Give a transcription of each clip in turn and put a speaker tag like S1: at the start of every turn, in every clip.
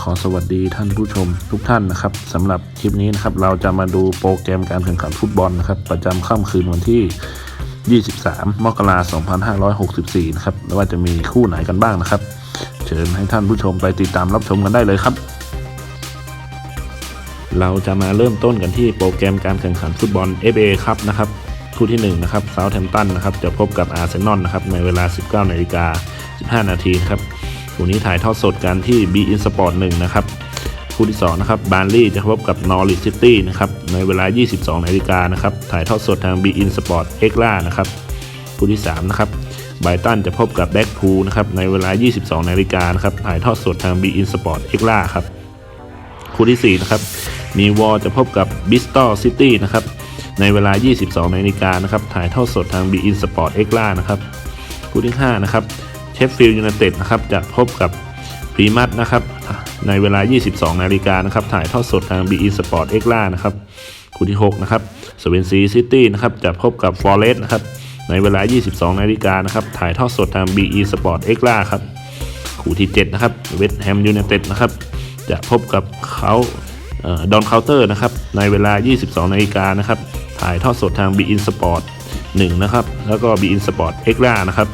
S1: ขอสวัสดีท่านผู้ชมทุกท่านนะครับสำหรับคลิปนี้นะครับเราจะมาดูโปรแกรมการแข่งขันฟุตบอลนะครับ ประจำค่ำคืนวันที่ 23 มกราคม 2564 นะครับว่าจะมีคู่ไหนกันบ้างนะครับ เชิญให้ท่านผู้ชมไปติดตามรับชมกันได้เลยครับ เราจะมาเริ่มต้นกันที่โปรแกรมการแข่งขันฟุตบอล FA ครับนะครับคู่ที่1นะครับเซาท์แฮมป์ตันนะครับจะพบกับอาร์เซนอลนะครับในเวลา 19นาฬิกา15 นาทีนะครับ คู่นี้ถ่ายทอดสดกันที่ B In Sport 1นะครับคู่ที่2นะครับบาร์ลี่จะพบกับนอริ c ซิตี้นะครับในเวลา 22นาฬิกานะครับถ่ายทอดสดทาง B In Sport X ล่านะครับคู่ที่3นะครับไบตันจะพบกับแบ็กพูลนะครับในเวลา 22นาฬิกานะครับถ่ายทอดสดทาง B In Sport X ล่าครับคู่ที่4นะครับมีวอลจะพบกับบิสตอลซิตี้นะครับในเวลา 22นาฬิกานะครับถ่ายทอดสดทาง b ีอินสปอร์ตเอ็กล่านะครับคู่ที่5นะครับ ฟฟิลด์ยูไนเต็ดนะครับจะพบกับพรีมัตนะครับในเวลา 22 นาฬิกานะครับถ่ายทอดสดทาง b ีอินสปอร์ตเอ็กล่านะครับคู่ที่ 6 นะครับสเวนซีซิตี้นะครับจะพบกับฟอร์เรสต์นะครับในเวลา 22 นาฬิกานะครับถ่ายทอดสดทาง b ีอินสปอร์ตเอ็กล่าครับคู่ที่ 7 นะครับเวสต์แฮมยูไนเต็ดนะครับจะพบกับเขาดอนเคาน์เตอร์นะครับในเวลา 22 นาฬิกานะครับถ่ายทอดสดทาง b ีอินสปอร์ต1นะครับ แล้วก็ b ีอินสปอร์ตเอ็กล่านะครับ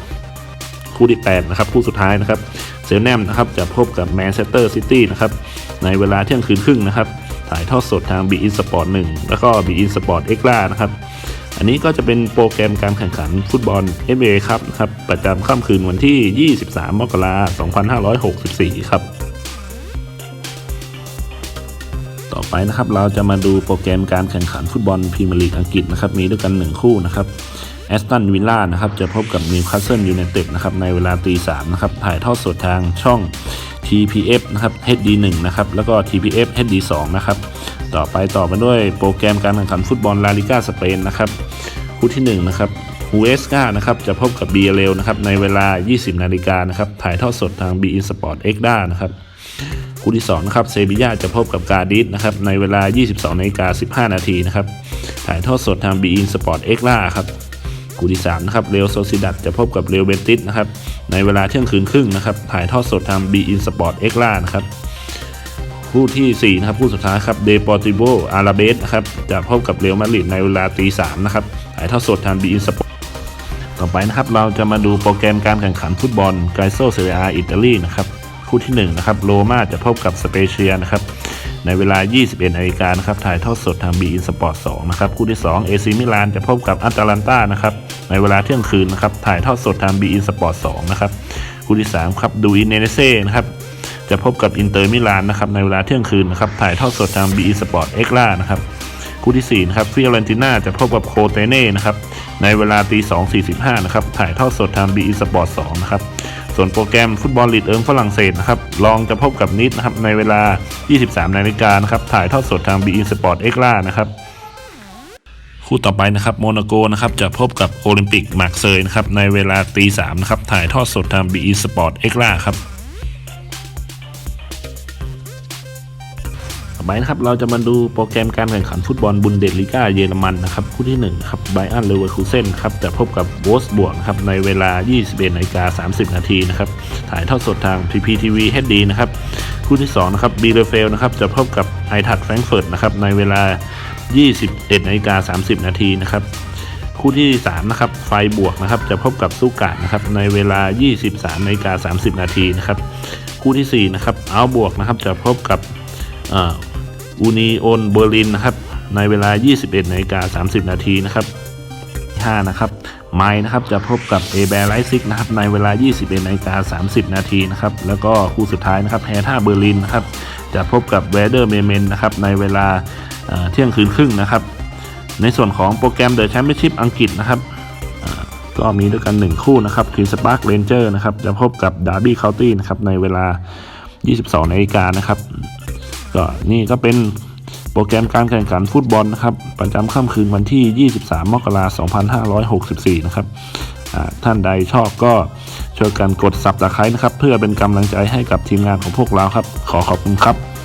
S1: คู่ที่ 8 นะครับ คู่สุดท้ายนะครับเซลแนมนะครับจะพบกับแมนเชสเตอร์ซิตี้นะครับในเวลาเที่ยงคืนครึ่งนะครับ ถ่ายทอดสดทาง b ีอินสปอร์ต1แล้วก็ b ีอินสปอร์ตเอ็กล่านะครับ อันนี้ก็จะเป็นโปรแกรมการแข่งขันฟุตบอล FA ครับนะครับ ประจำค่ำคืนวันที่ 23 มกราคม 2564 ครับต่อไปนะครับเราจะมาดูโปรแกรมการแข่งขันฟุตบอลพรีเมียร์ลีกอังกฤษนะครับมีด้วยกัน 1 คู่นะครับ แอสตันวิลล่านะครับจะพบกับนิวคาสเซิลยูไนเต็ดนะครับในเวลาตีสามนะครับถ่ายทอดสดทางช่อง TPF นะครับ HD1 นะครับแล้วก็ TPF HD2 นะครับต่อไปต่อมาด้วยโปรแกรมการแข่งขันฟุตบอลลาลิก้าสเปนนะครับคู่ที่ 1 นะครับฮูเอสกานะครับจะพบกับบีเรลนะครับในเวลา 20 นาฬิกานะครับถ่ายทอดสดทาง b ีอินสปอร์ตเอ็กด้านะครับคู่ที่2นะครับเซบียาจะพบกับกาดิสนะครับในเวลา 22 นาฬิกา 15 นาทีนะครับถ่ายทอดสดทาง b ีอินสปอร์ตเอ็กล่าครับ คู่ที่3นะครับเรลโซซิดัดจะพบกับเรลเบติสนะครับในเวลาเที่ยงคืนครึ่งนะครับถ่ายทอดสดทาง b ีอินสปอร์ตเอ็กล่านะครับคู่ที่4นะครับคู่สุดท้ายครับเดปอร์ติโบอาราเบสนะครับจะพบกับเรลมาดริดในเวลาตีสามนะครับถ่ายทอดสดทาง b ีอินสปอร์ตต่อไปนะครับเราจะมาดูโปรแกรมการแข่งขันฟุตบอลไกโซเซเรียอิตาลีนะครับคู่ที่1นะครับโรม่าจะพบกับสเปเชียนะครับ ในเวลา 21นาฬิกานะครับ ถ่ายทอดสดทาง b ีอินสปอร์ต2นะครับ คู่ที่2เอซีมิลานจะพบกับอัตแลนตานะครับ ในเวลาเที่ยงคืนนะครับ ถ่ายทอดสดทาง b ีอินสปอร์ต2นะครับ คู่ที่3ครับ ดูอินเนเซ่นะครับ จะพบกับอินเตอร์มิลานนะครับ ในเวลาเที่ยงคืนนะครับ ถ่ายทอดสดทาง b ีอินสปอร์ตเอ็กล่านะครับ คู่ที่4นะครับฟิออเรนติน่าจะพบกับโคเตเน่นะครับ ในเวลาตี2.45นะครับ ถ่ายทอดสดทาง b ีอินสปอร์ต2นะครับ ส่วนโปรแกรมฟุตบอลลีกเอิงฝรั่งเศสนะครับลองจะพบกับนิดนะครับในเวลา 23 นาฬิกานะครับถ่ายทอดสดทาง b ีอินสปอร์ตเอ็กล่านะครับคู่ต่อไปนะครับโมนาโกนะครับจะพบกับโอลิมปิกมาร์เซยนะครับในเวลาตีสามนะครับถ่ายทอดสดทาง b ีอินสปอร์ตเอ็กล่าครับ ไปนะครับเราจะมาดูโปรแกรมการแข่งขันฟุตบอลบุนเดสลิก้าเยอรมันนะครับคู่ที่1ครับไบอันเลเวอร์คูเซนครับจะพบกับโวสบวกครับในเวลา 21นาฬิกา30 นาทีนะครับถ่ายทอดสดทาง PPTV HD นะครับคู่ที่2นะครับบีเลเฟลนะครับจะพบกับไอทัดแฟรงเฟิร์ตนะครับในเวลา 21นาฬิกา30 นาทีนะครับคู่ที่3นะครับไฟบวกนะครับจะพบกับซูกาดนะครับในเวลา 23นาฬิกา30 นาทีนะครับคู่ที่4นะครับเอาบวกนะครับจะพบกับ อูนีโอนเบอร์ลินนะครับ ในเวลา 21นาฬิกา30 นาทีนะครับ5นะครับ ไม้นะครับจะพบกับเอแบร์ไลซิกนะครับ ในเวลา 21นาฬิกา30 นาทีนะครับ แล้วก็คู่สุดท้ายนะครับแฮท่าเบอร์ลินนะครับ จะพบกับเวเดอร์เมเมนนะครับ ในเวลาเที่ยงคืนครึ่งนะครับ ในส่วนของโปรแกรมเดอะแชมเปี้ยนชิพอังกฤษนะครับก็มีด้วยกัน 1 คู่นะครับคือสปาร์คเรนเจอร์นะครับ จะพบกับดาร์บี้เคานตี้นะครับ ในเวลา 22นาฬิกานะครับ ก็นี่ก็เป็นโปรแกรมการแข่งขันฟุตบอลนะครับ ประจำค่ำคืนวันที่ 23 มกราคม 2564 นะครับท่านใดชอบก็ช่วยกันกดสับตะไคร้นะครับ เพื่อเป็นกำลังใจให้กับทีมงานของพวกเราครับ ขอขอบคุณครับ